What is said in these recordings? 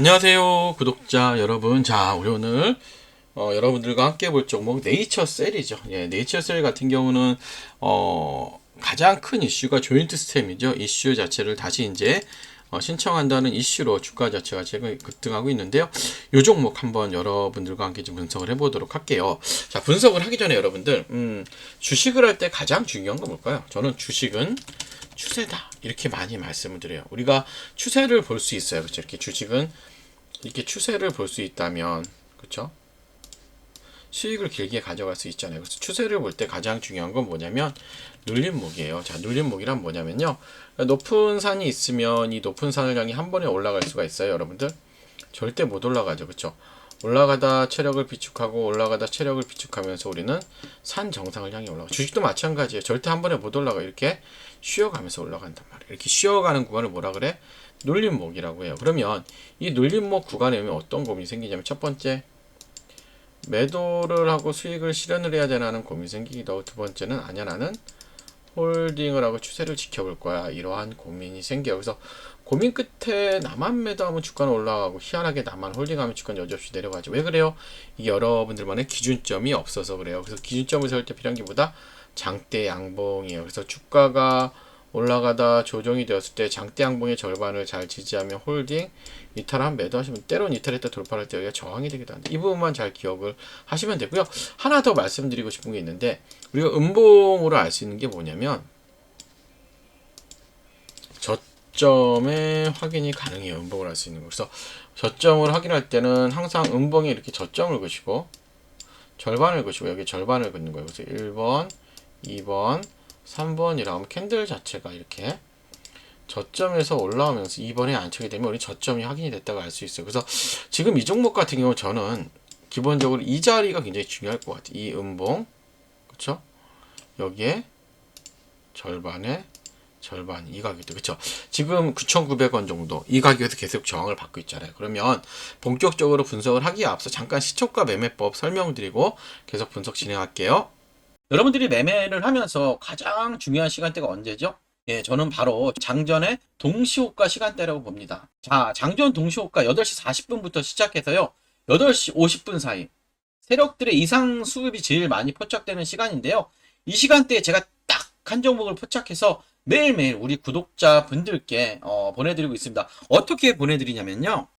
안녕하세요 구독자 여러분. 자 우리 오늘 어, 여러분들과 함께 볼 종목 네이처 셀이죠. 예, 네이처 셀 같은 경우는 어, 가장 큰 이슈가 조인트 스템이죠. 이슈 자체를 다시 이제 어, 신청한다는 이슈로 주가 자체가 지금 급등하고 있는데요. 이 종목 한번 여러분들과 함께 좀 분석을 해보도록 할게요. 자 분석을 하기 전에 여러분들 음, 주식을 할 때 가장 중요한 건 뭘까요? 저는 주식은 추세다 이렇게 많이 말씀을 드려요. 우리가 추세를 볼 수 있어요. 그렇죠? 이렇게 주식은 이렇게 추세를 볼 수 있다면 그렇죠? 수익을 길게 가져갈 수 있잖아요. 그래서 추세를 볼 때 가장 중요한 건 뭐냐면 눌림목이에요. 자, 눌림목이란 뭐냐면요. 높은 산이 있으면 이 높은 산을 향해 한 번에 올라갈 수가 있어요, 여러분들. 절대 못 올라가죠. 그렇죠? 올라가다 체력을 비축하고 올라가다 체력을 비축하면서 우리는 산 정상을 향해 올라가. 주식도 마찬가지예요. 절대 한 번에 못 올라가. 이렇게 쉬어가면서 올라간단 말이에요. 이렇게 쉬어가는 구간을 뭐라 그래? 눌림목이라고 해요. 그러면 이 눌림목 구간에 오면 어떤 고민이 생기냐면 첫 번째 매도를 하고 수익을 실현을 해야 되나는 고민이 생기기도 하고 두 번째는 아니야 나는 홀딩을 하고 추세를 지켜볼 거야 이러한 고민이 생겨요. 그래서 고민 끝에 나만 매도하면 주가는 올라가고 희한하게 나만 홀딩하면 주가는 여지없이 내려가죠. 왜 그래요? 이게 여러분들만의 기준점이 없어서 그래요. 그래서 기준점을 세울 때 필요한 게 보다 장대 양봉이에요. 그래서 주가가 올라가다 조정이 되었을 때 장대 양봉의 절반을 잘 지지하면 홀딩, 이탈한 매도하시면 때론 이탈했다 돌파할 때 여기가 저항이 되기도 한다. 이 부분만 잘 기억을 하시면 되고요. 하나 더 말씀드리고 싶은 게 있는데 우리가 음봉으로 알 수 있는 게 뭐냐면 저점의 확인이 가능해요. 음봉을 할 수 있는 거. 그래서 저점을 확인할 때는 항상 음봉에 이렇게 저점을 그시고 절반을 그시고 여기 절반을 긋는 거예요. 그래서 1번, 2번, 3번이라 하면 캔들 자체가 이렇게 저점에서 올라오면서 2번에 안착이 되면 우리 저점이 확인이 됐다고 알 수 있어요. 그래서 지금 이 종목 같은 경우 저는 기본적으로 이 자리가 굉장히 중요할 것 같아요. 이 음봉, 그렇죠? 여기에 절반에 절반 이 가격도 그렇죠. 지금 9,900원 정도 이 가격에서 계속 저항을 받고 있잖아요. 그러면 본격적으로 분석을 하기에 앞서 잠깐 시초가 매매법 설명드리고 계속 분석 진행할게요. 여러분들이 매매를 하면서 가장 중요한 시간대가 언제죠? 예, 저는 바로 장전의 동시호가 시간대라고 봅니다. 자, 장전 동시호가 8시 40분부터 시작해서요. 8시 50분 사이. 세력들의 이상 수급이 제일 많이 포착되는 시간인데요. 이 시간대에 제가 딱 한 종목을 포착해서 매일매일 우리 구독자 분들께 어, 보내드리고 있습니다. 어떻게 보내드리냐면요.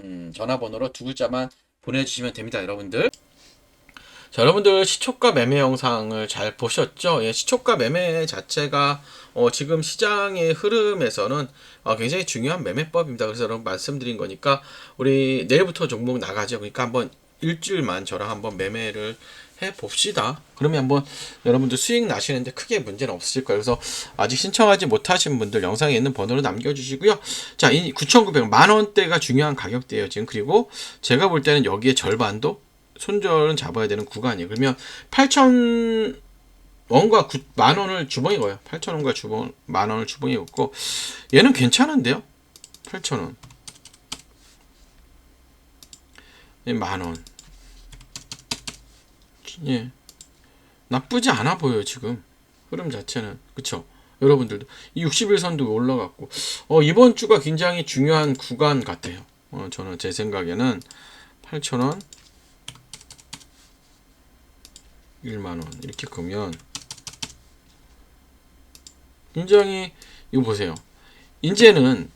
음, 전화번호로 두 글자만 보내주시면 됩니다, 여러분들. 자, 여러분들 시초가 매매 영상을 잘 보셨죠? 예, 시초가 매매 자체가 어, 지금 시장의 흐름에서는 어, 굉장히 중요한 매매법입니다. 그래서 여러분 말씀드린 거니까 우리 내일부터 종목 나가죠. 그러니까 한번 일주일만 저랑 한번 매매를 해 봅시다. 그러면 한번 여러분들 수익 나시는데 크게 문제는 없으실 거예요. 그래서 아직 신청하지 못하신 분들 영상에 있는 번호로 남겨주시고요. 자, 이 9,900만 원대가 중요한 가격대예요. 지금 그리고 제가 볼 때는 여기에 절반도 손절은 잡아야 되는 구간이에요. 그러면 8,000 원과 9, 만 원을 주봉이 거예요. 8천 원과 주봉 만 원을 주봉이 걷고 얘는 괜찮은데요. 8천 원. 예, 만 원. 예. 나쁘지 않아 보여요, 지금. 흐름 자체는. 그쵸? 여러분들도. 이 60일선도 올라갔고. 어, 이번 주가 굉장히 중요한 구간 같아요. 어, 저는 제 생각에는 8,000원, 1만원. 이렇게 크면 굉장히, 이거 보세요. 이제는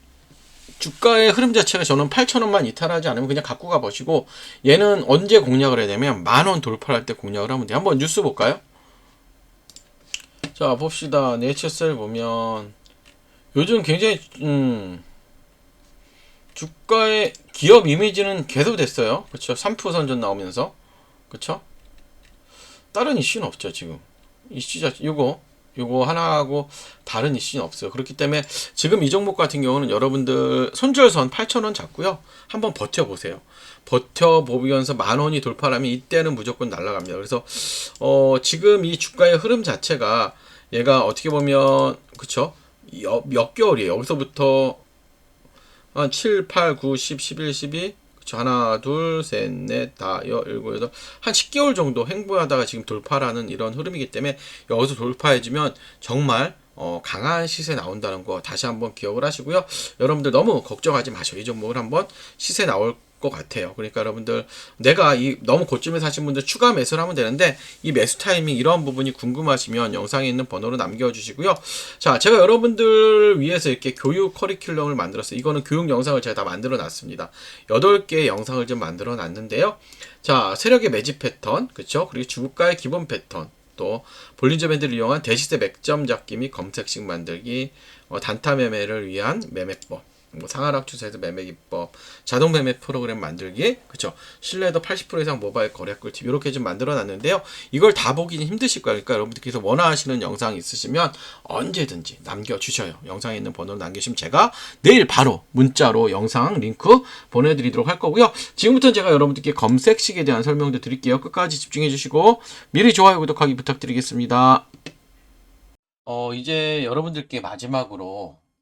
주가의 흐름 자체가 저는 8,000원만 이탈하지 않으면 그냥 갖고 가보시고 얘는 언제 공략을 해야 되면 만원 돌파할 때 공략을 하면 돼요. 한번 뉴스 볼까요? 자 봅시다. 네이처셀 보면 요즘 굉장히 음, 주가의 기업 이미지는 계속 됐어요. 그렇죠? 3% 선전 나오면서 그렇죠? 다른 이슈는 없죠 지금 이슈 자체 요거 요거 하나하고 다른 이슈는 없어요. 그렇기 때문에 지금 이 종목 같은 경우는 여러분들 손절선 8,000원 잡고요. 한번 버텨보세요. 버텨보면서 만 원이 돌파하면 이때는 무조건 날아갑니다. 그래서 어, 지금 이 주가의 흐름 자체가 얘가 어떻게 보면 그쵸? 여- 몇 개월이에요. 여기서부터 한 7, 8, 9, 10, 11, 12 그쵸? 하나, 둘, 셋, 넷, 다, 여, 일곱, 여덟 한 10개월 정도 행보하다가 지금 돌파라는 이런 흐름이기 때문에 여기서 돌파해주면 정말 어, 강한 시세 나온다는 거 다시 한번 기억을 하시고요. 여러분들 너무 걱정하지 마셔요. 이 종목을 한번 시세 나올 것 같아요. 그러니까 여러분들 내가 이 너무 고점에 사신 분들 추가 매수를 하면 되는데 이 매수 타이밍 이런 부분이 궁금하시면 영상에 있는 번호로 남겨주시고요. 자, 제가 여러분들 위해서 이렇게 교육 커리큘럼을 만들었어요. 이거는 교육 영상을 제가 다 만들어 놨습니다. 8개의 영상을 좀 만들어 놨는데요. 자, 세력의 매집 패턴, 그쵸? 그리고 주가의 기본 패턴, 또 볼린저 밴드를 이용한 대시세 맥점 잡기 및 검색식 만들기, 어, 단타 매매를 위한 매매법, 뭐 상하락 추세에서 매매 기법, 자동 매매 프로그램 만들기, 그쵸? 신뢰도 80% 이상 모바일 거래 꿀팁 이렇게 좀 만들어 놨는데요. 이걸 다 보기는 힘드실 거예요. 그러니까 여러분들께서 원하시는 영상 있으시면 언제든지 남겨주셔요. 영상에 있는 번호를 남기시면 제가 내일 바로 문자로 영상 링크 보내드리도록 할 거고요. 지금부터 제가 여러분들께 검색식에 대한 설명도 드릴게요. 끝까지 집중해 주시고 미리 좋아요, 구독하기 부탁드리겠습니다. 어, 이제 여러분들께 마지막으로